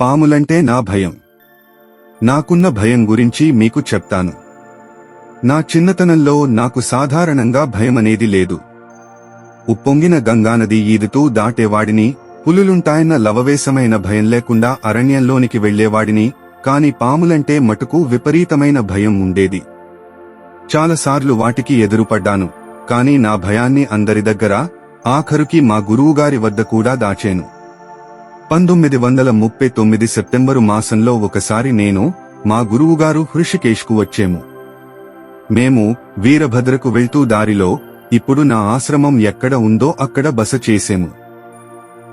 పాములంటే నా భయం. నాకున్న భయం గురించి మీకు చెప్తాను. నా చిన్నతనంలో నాకు సాధారణంగా భయమనేది లేదు. ఉప్పొంగిన గంగానది ఈదుతూ దాటేవాడిని పులులుంటాయన్న లవవేశమైన భయం లేకుండా అరణ్యంలోనికి వెళ్ళేవాడిని కాని పాములంటే మటుకు విపరీతమైన భయం ఉండేది. చాలాసార్లు వాటికి ఎదురుపడ్డాను కాని నా భయాన్ని అందరి దగ్గర ఆఖరుకి మా గురువుగారి వద్ద కూడా దాచాను. పంతొమ్మిది వందల ముప్పై తొమ్మిది సెప్టెంబరు మాసంలో ఒకసారి నేను మా గురువుగారు హృషికేశ్కు వచ్చేము. మేము వీరభద్రకు వెళ్తూ దారిలో ఇప్పుడు నా ఆశ్రమం ఎక్కడ ఉందో అక్కడ బస చేసేము.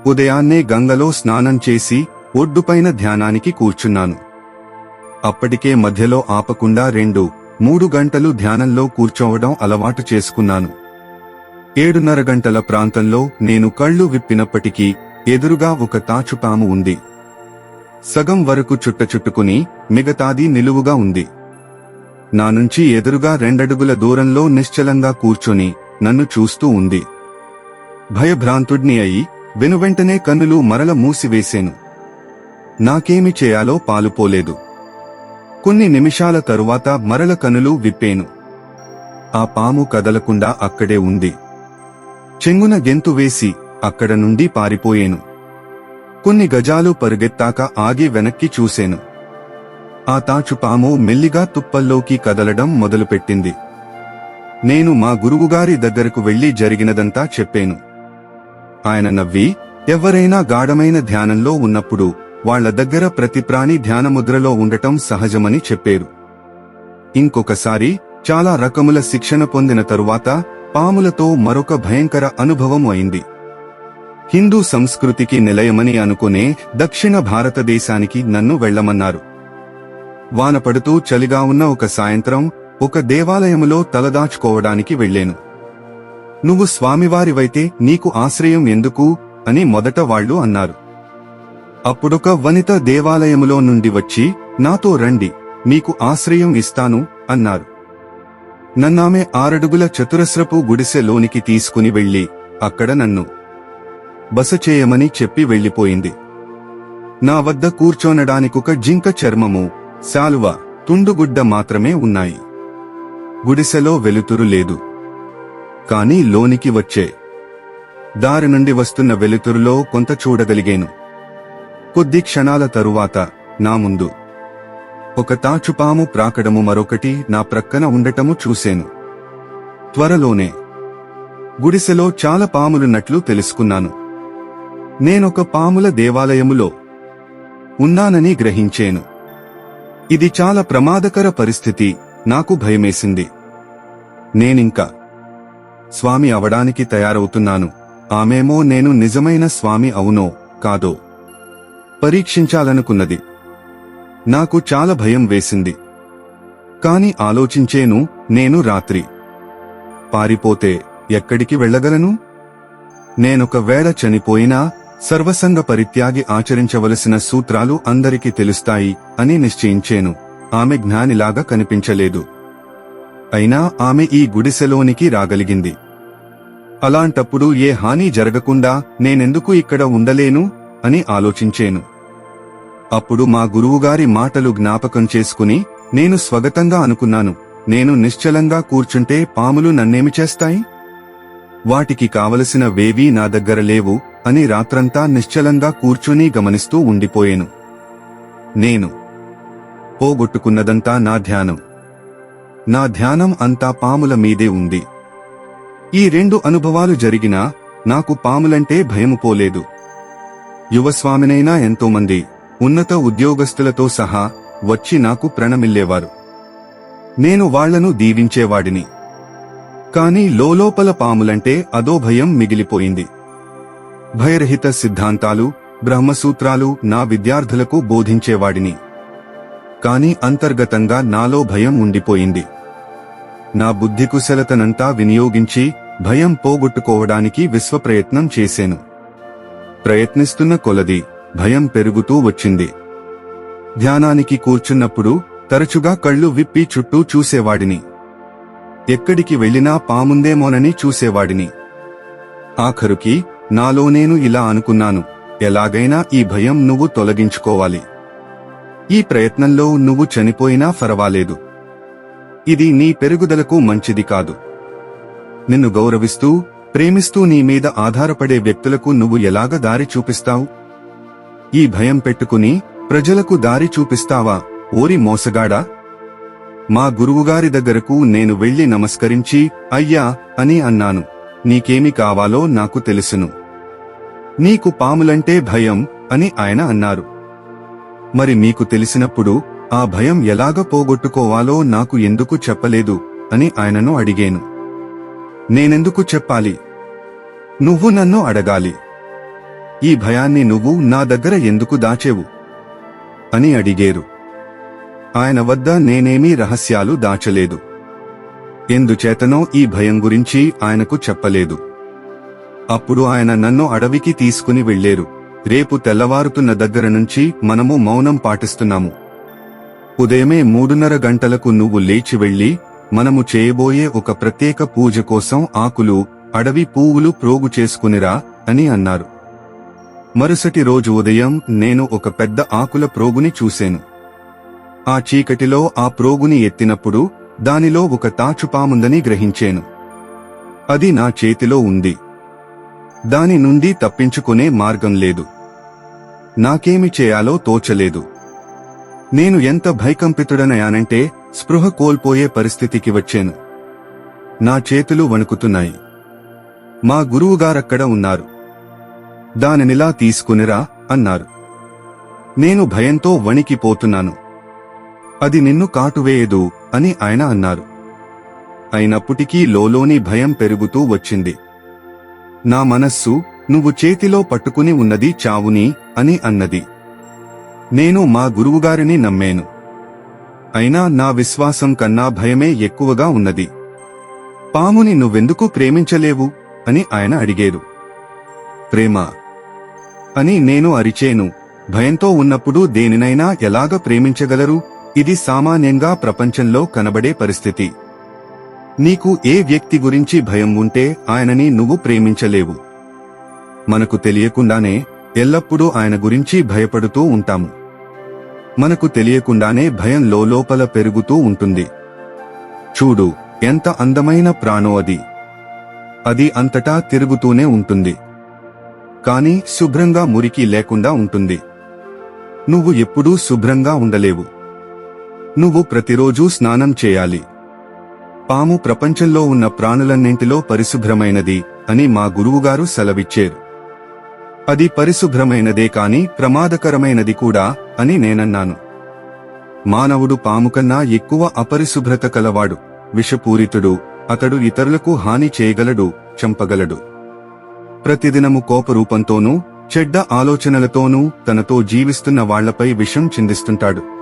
ఉదయాన్నే గంగలో స్నానం చేసి ఒడ్డుపైన ధ్యానానికి కూర్చున్నాను. అప్పటికే మధ్యలో ఆపకుండా రెండు మూడు గంటలు ధ్యానంలో కూర్చోవడం అలవాటు చేసుకున్నాను. ఏడున్నర గంటల ప్రాంతంలో నేను కళ్ళు విప్పినప్పటికీ ఎదురుగా ఒక తాచుపాము ఉంది. సగం వరకు చుట్ట చుట్టుకుని మిగతాది నిలువుగా ఉంది. నా నుంచి ఎదురుగా రెండడుగుల దూరంలో నిశ్చలంగా కూర్చొని నన్ను చూస్తూ ఉంది. భయభ్రాంతుడ్ని అయి వెనువెంటనే కన్నులు మరల మూసివేశాను. నాకేమి చేయాలో పాలుపోలేదు కొన్ని నిమిషాల తరువాత మరల కనులు విప్పేను. ఆ పాము కదలకుండా అక్కడే ఉంది. చెంగున గెంతు వేసి అక్కడ నుండి పారిపోయేను. కొన్ని గజాలు పరుగెత్తాక ఆగి వెనక్కి చూసేను. ఆ తాచుపాము మెల్లిగా తుప్పల్లోకి కదలడం మొదలుపెట్టింది. నేను మా గురువుగారి దగ్గరకు వెళ్ళి జరిగినదంతా చెప్పాను. ఆయన నవ్వి ఎవరైనా గాఢమైన ధ్యానంలో ఉన్నప్పుడు వాళ్ళ దగ్గర ప్రతి ప్రాణి ధ్యానముద్రలో ఉండటం సహజమని చెప్పారు. ఇంకొకసారి చాలా రకముల శిక్షణ పొందిన తరువాత పాములతో మరొక భయంకర అనుభవం అయింది. హిందూ సంస్కృతికి నిలయమని అనుకునే దక్షిణ భారతదేశానికి నన్ను వెళ్ళమన్నారు వాన పడుతూ చలిగా ఉన్న ఒక సాయంత్రం ఒక దేవాలయములో తలదాచుకోవడానికి వెళ్ళాను. నువ్వు స్వామివారివైతే నీకు ఆశ్రయం ఎందుకు అని మొదట వాళ్ళు అన్నారు. అప్పుడొక వనిత దేవాలయములో నుండి వచ్చి నాతో రండి మీకు ఆశ్రయం ఇస్తాను అన్నారు. నన్నామె ఆరడుగుల చతురస్రపు గుడిసెలోనికి తీసుకుని వెళ్ళి అక్కడ నన్ను బస చేయమని చెప్పి వెళ్ళిపోయింది నా వద్ద కూర్చోనడానికొక జింక చర్మము శాలువ తుండుగుడ్డ మాత్రమే ఉన్నాయి. గుడిసెలో వెలుతురు లేదు. కాని లోనికి వచ్చే దారి నుండి వస్తున్న వెలుతురులో కొంత చూడగలిగాను. కొద్ది క్షణాల తరువాత నా ముందు ఒక తాచుపాము ప్రాకడము మరొకటి నా ప్రక్కన ఉండటము చూశాను త్వరలోనే గుడిసెలో చాలా పాములున్నట్లు తెలుసుకున్నాను. నేనొక పాముల దేవాలయములో ఉన్నానని గ్రహించేను. ఇది చాలా ప్రమాదకర పరిస్థితి నాకు భయమేసింది. నేనింకా స్వామి అవడానికి తయారవుతున్నాను. ఆమెమో నేను నిజమైన స్వామి అవునో కాదో పరీక్షించాలనుకున్నది. నాకు చాలా భయం వేసింది. కాని ఆలోచించేను నేను రాత్రి పారిపోతే ఎక్కడికి వెళ్ళగలను? నేనొక వేళ చనిపోయినా సర్వసంగ పరిత్యాగి ఆచరించవలసిన సూత్రాలు అందరికీ తెలుస్తాయి అని నిశ్చయించేను. ఆమె జ్ఞానిలాగా కనిపించలేదు. అయినా ఆమె ఈ గుడిసెలోనికి రాగలిగింది. అలాంటప్పుడు ఏ హాని జరగకుండా నేనెందుకు ఇక్కడ ఉండలేను అని ఆలోచించేను. అప్పుడు మా గురువుగారి మాటలు జ్ఞాపకం చేసుకుని నేను స్వగతంగా అనుకున్నాను. నేను నిశ్చలంగా కూర్చుంటే పాములు నన్నేమి చేస్తాయి? వాటికి కావలసిన వేవీ నా దగ్గర లేవు. అని రాత్రంతా నిశ్చలంగా కూర్చుని గమనిస్తూ ఉండిపోయేను. నేను పోగొట్టుకున్నదంతా నా ధ్యానం. నా ధ్యానం అంతా పాముల మీదే ఉంది. ఈ రెండు అనుభవాలు జరిగినా నాకు పాములంటే భయము పోలేదు. యువస్వామినైనా ఎంతోమంది ఉన్నత ఉద్యోగస్తులతో సహా వచ్చి నాకు ప్రణమిల్లేవారు. నేను వాళ్ళను దీవించేవాడిని. కాని లోలోపల పాములంటే అదో భయం మిగిలిపోయింది. భయరహిత సిద్ధాంతాలు బ్రహ్మసూత్రాలు నా విద్యార్థులకు బోధించేవాడిని. కాని అంతర్గతంగా నాలో భయం ఉండిపోయింది. నా బుద్ధి కుశలతనంతా వినియోగించి భయం పోగొట్టుకోవడానికి విశ్వప్రయత్నం చేశాను ప్రయత్నిస్తున్న కొలది భయం పెరుగుతూ వచ్చింది. ధ్యానానికి కూర్చున్నప్పుడు తరచుగా కళ్ళు విప్పి చుట్టూ చూసేవాడిని. ఎక్కడికి వెళ్ళినా పాముందేమోనని చూసేవాడిని. ఆఖరుకి నాలో నేను ఇలా అనుకున్నాను. ఎలాగైనా ఈ భయం నువ్వు తొలగించుకోవాలి. ఈ ప్రయత్నంలో నువ్వు చనిపోయినా ఫరవాలేదు. ఇది నీ పెరుగుదలకు మంచిది కాదు. నిన్ను గౌరవిస్తూ ప్రేమిస్తూ నీ మీద ఆధారపడే వ్యక్తులకు నువ్వు ఎలాగ దారి చూపిస్తావు? ఈ భయం పెట్టుకుని ప్రజలకు దారి చూపిస్తావా? ఓరి మోసగాడా? మా గురువుగారి దగ్గరకు నేను వెళ్ళి నమస్కరించి అయ్యా అని అన్నాను. నీకేమి కావాలో నాకు తెలుసును. నీకు పాములంటే భయం అని ఆయన అన్నారు. మరి మీకు తెలిసినప్పుడు ఆ భయం ఎలాగ పోగొట్టుకోవాలో నాకు ఎందుకు చెప్పలేదు అని ఆయనను అడిగాను. నేనెందుకు చెప్పాలి? నువ్వు నన్ను అడగాలి. ఈ భయాన్ని నువ్వు నా దగ్గర ఎందుకు దాచేవు? అని అడిగేరు. ఆయన వద్ద నేనేమీ రహస్యాలు దాచలేదు. ఎందుచేతనో ఈ భయం గురించి ఆయనకు చెప్పలేదు. అప్పుడు ఆయన నన్ను అడవికి తీసుకుని వెళ్ళేరు రేపు తెల్లవారుతున్న దగ్గర నుంచి మనము మౌనం పాటిస్తున్నాము. ఉదయమే మూడున్నర గంటలకు నువ్వు లేచి వెళ్ళి మనము చేయబోయే ఒక ప్రత్యేక పూజ కోసం ఆకులు అడవి పువ్వులు ప్రోగు చేసుకునిరా అని అన్నారు. మరుసటి రోజు ఉదయం నేను ఒక పెద్ద ఆకుల ప్రోగుని చూశాను ఆ చీకటిలో ఆ ప్రోగుని ఎత్తినప్పుడు దానిలో ఒక తాచుపాముందని గ్రహించాను. అది నా చేతిలో ఉంది. దాని నుండి తప్పించుకునే మార్గం లేదు. నాకేమి చేయాలో తోచలేదు. నేను ఎంత భయకంపితుడనయానంటే స్పృహ కోల్పోయే పరిస్థితికి వచ్చాను. నా చేతులు వణుకుతున్నాయి. మా గురువుగారక్కడ ఉన్నారు. దానినిలా తీసుకునిరా అన్నారు. నేను భయంతో వణికిపోతున్నాను. అది నిన్ను కాటువేయదు అని ఆయన అన్నారు. అయినప్పటికీ లోలోని భయం పెరుగుతూ వచ్చింది. నా మనస్సు నువ్వు చేతిలో పట్టుకుని ఉన్నది చావుని అని అన్నది. నేను మా గురువుగారిని నమ్మాను. అయినా నా విశ్వాసం కన్నా భయమే ఎక్కువగా ఉన్నది. పాముని నువ్వెందుకు ప్రేమించలేవు? అని ఆయన అడిగేరు. ప్రేమ? అని నేను అరిచేను. భయంతో ఉన్నప్పుడు దేనినైనా ఎలాగ ప్రేమించగలరు? ఇది సామాన్యంగా ప్రపంచంలో కనబడే పరిస్థితి. నీకు ఏ వ్యక్తి గురించి భయం ఉంటే ఆయనని నువ్వు ప్రేమించలేవు. మనకు తెలియకుండానే ఎల్లప్పుడూ ఆయన గురించి భయపడుతూ ఉంటాము. మనకు తెలియకుండానే భయం లోపల పెరుగుతూ ఉంటుంది. చూడు ఎంత అందమైన ప్రాణో అది. అది అంతటా తిరుగుతూనే ఉంటుంది. కాని శుభ్రంగా మురికి లేకుండా ఉంటుంది. నువ్వు ఎప్పుడూ శుభ్రంగా ఉండలేవు. నువ్వు ప్రతిరోజూ స్నానం చేయాలి. పాము ప్రపంచంలో ఉన్న ప్రాణులన్నింటిలో పరిశుభ్రమైనది అని మా గురువుగారు సెలవిచ్చారు. అది పరిశుభ్రమైనదే కాని ప్రమాదకరమైనది కూడా అని నేనన్నాను. మానవుడు పాము కన్నా ఎక్కువ అపరిశుభ్రత కలవాడు విషపూరితుడు అతడు ఇతరులకు హాని చేయగలడు చంపగలడు. ప్రతిదినము కోపరూపంతోనూ చెడ్డ ఆలోచనలతోనూ తనతో జీవిస్తున్న వాళ్ళపై విషం చిందిస్తుంటాడు.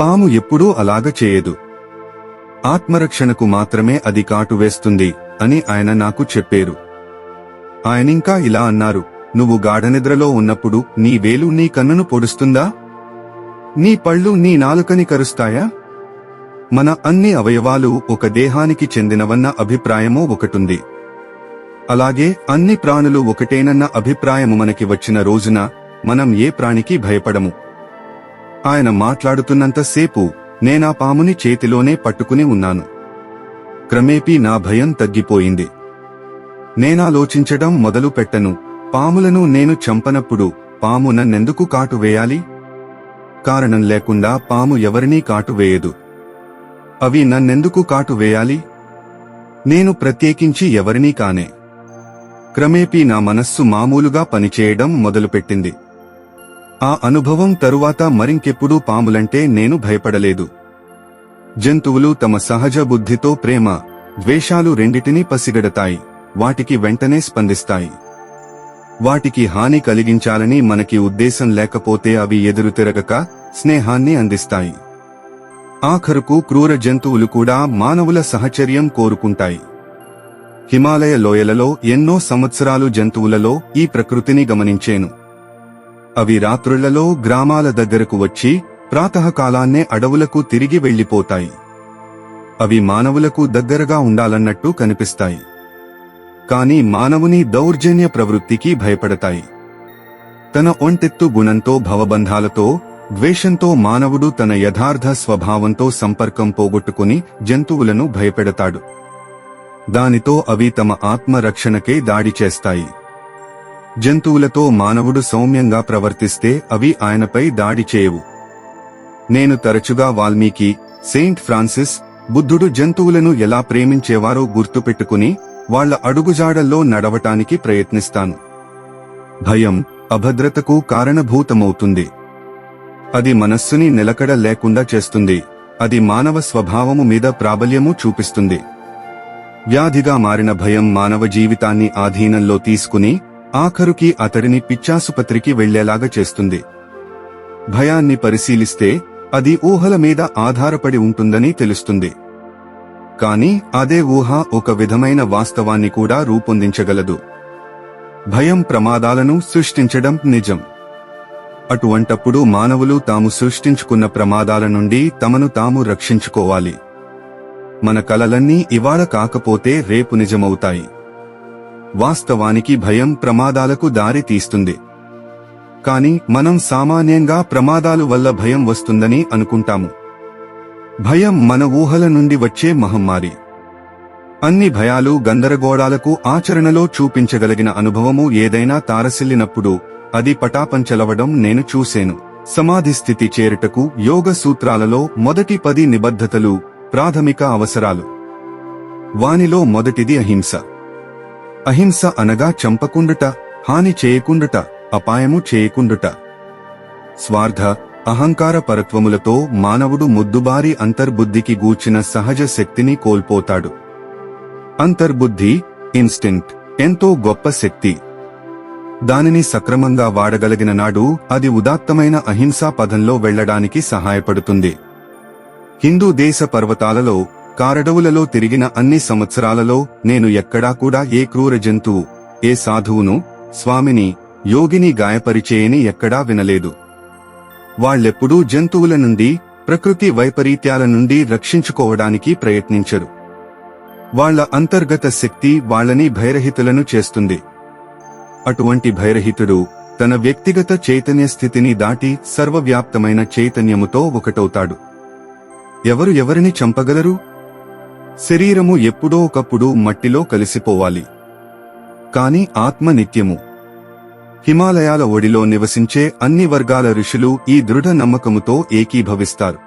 పాము ఎప్పుడూ అలాగ చేయదు. ఆత్మరక్షణకు మాత్రమే అది కాటు వేస్తుంది అని ఆయన నాకు చెప్పారు. ఆయనింకా ఇలా అన్నారు నువ్వు గాఢనిద్రలో ఉన్నప్పుడు నీ వేలు నీ కన్నును పొడుస్తుందా? నీ పళ్ళు నీ నాలుకని కరుస్తాయా? మన అన్ని అవయవాలు ఒక దేహానికి చెందినవన్న అభిప్రాయమో ఒకటుంది. అలాగే అన్ని ప్రాణులు ఒకటేనన్న అభిప్రాయము మనకి వచ్చిన రోజున మనం ఏ ప్రాణికి భయపడము? ఆయన మాట్లాడుతున్నంతసేపు నేనా పాముని చేతిలోనే పట్టుకుని ఉన్నాను. క్రమేపీ నా భయం తగ్గిపోయింది. నేనాలోచించడం మొదలు పెట్టను. పాములను నేను చంపనప్పుడు పాము నన్నెందుకు కాటు వేయాలి? కారణం లేకుండా పాము ఎవరినీ కాటు వేయదు. అవి నన్నెందుకు కాటు వేయాలి? నేను ప్రత్యేకించి ఎవరినీ కానే. క్రమేపీ నా మనస్సు మామూలుగా పనిచేయడం మొదలుపెట్టింది. ఆ అనుభవం తరువాత మరింకెప్పుడూ పాములంటే నేను భయపడలేదు. జంతువులు తమ సహజ బుద్ధితో ప్రేమ ద్వేషాలు రెండిటినీ పసిగడతాయి వాటికి వెంటనే స్పందిస్తాయి. వాటికి హాని కలిగించాలని మనకి ఉద్దేశం లేకపోతే అవి ఎదురు తిరగక స్నేహాన్ని అందిస్తాయి. ఆఖరుకు క్రూర జంతువులు కూడా మానవుల సహచర్యం కోరుకుంటాయి. హిమాలయ లోయలలో ఎన్నో సంవత్సరాలు జంతువులలో ఈ ప్రకృతిని గమనించేను. అవి రాత్రులలో గ్రామాల దగ్గరకు వచ్చి ప్రాతకాలాన్నే అడవులకు తిరిగి వెళ్ళిపోతాయి అవి మానవులకు దగ్గరగా ఉండాలన్నట్టు కనిపిస్తాయి. కాని మానవుని దౌర్జన్య ప్రవృత్తికి భయపడతాయి. తన ఒంటెత్తు గుణంతో భవబంధాలతో ద్వేషంతో మానవుడు తన యథార్థ స్వభావంతో సంపర్కం పోగొట్టుకుని జంతువులను భయపెడతాడు. దానితో అవి తమ ఆత్మరక్షణకే దాడి చేస్తాయి. జంతువులతో మానవుడు సౌమ్యంగా ప్రవర్తిస్తే అవి ఆయనపై దాడి చేయవు. నేను తరచుగా వాల్మీకి సెయింట్ ఫ్రాన్సిస్ బుద్ధుడు జంతువులను ఎలా ప్రేమించేవారో గుర్తుపెట్టుకుని వాళ్ళ అడుగుజాడల్లో నడవటానికి ప్రయత్నిస్తాను. భయం అభద్రతకు కారణభూతమవుతుంది. అది మనస్సుని నిలకడ లేకుండా చేస్తుంది. అది మానవ స్వభావము మీద ప్రాబల్యము చూపిస్తుంది. వ్యాధిగా మారిన భయం మానవ జీవితాన్ని ఆధీనంలో తీసుకుని ఆఖరుకి అతడిని పిచ్చాసుపత్రికి వెళ్ళేలాగా చేస్తుంది. భయాన్ని పరిశీలిస్తే అది ఊహల మీద ఆధారపడి ఉంటుందని తెలుస్తుంది. కాని అదే ఊహ ఒక విధమైన వాస్తవాన్ని కూడా రూపొందించగలదు. భయం ప్రమాదాలను సృష్టించడం నిజం. అటువంటప్పుడు మానవులు తాము సృష్టించుకున్న ప్రమాదాల నుండి తమను తాము రక్షించుకోవాలి. మన కలలన్నీ ఇవాళ కాకపోతే రేపు నిజమవుతాయి. వాస్తవానికి భయం ప్రమాదాలకు దారి తీస్తుంది. కాని మనం సామాన్యంగా ప్రమాదాలు వల్ల భయం వస్తుందని అనుకుంటాము. భయం మన ఊహల నుండి వచ్చే మహమ్మారి. అన్ని భయాలు గందరగోళాలకు ఆచరణలో చూపించగలిగిన అనుభవము ఏదైనా తారసిల్లినప్పుడు అది పటాపంచలవడం నేను చూసేను సమాధి స్థితి చేరుటకు యోగ సూత్రాలలో మొదటి పది నిబద్ధతలు ప్రాథమిక అవసరాలు. వానిలో మొదటిది అహింస. అహింస అనగా చంపకుండుట హాని చేయకుండుట అపాయము చేయకుండుట. స్వార్థ అహంకార పరత్వములతో మానవుడు ముద్దుబారి అంతర్బుద్ధికి గూర్చిన సహజ శక్తిని కోల్పోతాడు. అంతర్బుద్ధి ఇన్స్టింక్ట్ ఎంతో గొప్ప శక్తి. దానిని సక్రమంగా వాడగలిగిన నాడు అది ఉదాత్తమైన అహింసా పదంలో వెళ్ళడానికి సహాయపడుతుంది. హిందూ దేశ పర్వతాలలో కారడవులలో తిరిగిన అన్ని సంవత్సరాలలో నేను ఎక్కడా కూడా ఏ క్రూర జంతువు ఏ సాధువును స్వామిని యోగిని గాయపరిచేయని ఎక్కడా వినలేదు. వాళ్ళెప్పుడూ జంతువుల నుండి ప్రకృతి వైపరీత్యాల నుండి రక్షించుకోవడానికి ప్రయత్నించరు. వాళ్ళ అంతర్గత శక్తి వాళ్ళని భైరహితులను చేస్తుంది. అటువంటి భైరహితుడు తన వ్యక్తిగత చైతన్య స్థితిని దాటి సర్వవ్యాప్తమైన చైతన్యముతో ఒకటవుతాడు. ఎవరు ఎవరిని చంపగలరు? శరీరము ఎప్పుడో ఒకప్పుడు మట్టిలో కలిసిపోవాలి. కాని ఆత్మ నిత్యము. హిమాలయాల ఒడిలో నివసించే అన్ని వర్గాల ఋషులు ఈ దృఢ నమ్మకముతో ఏకీభవిస్తారు.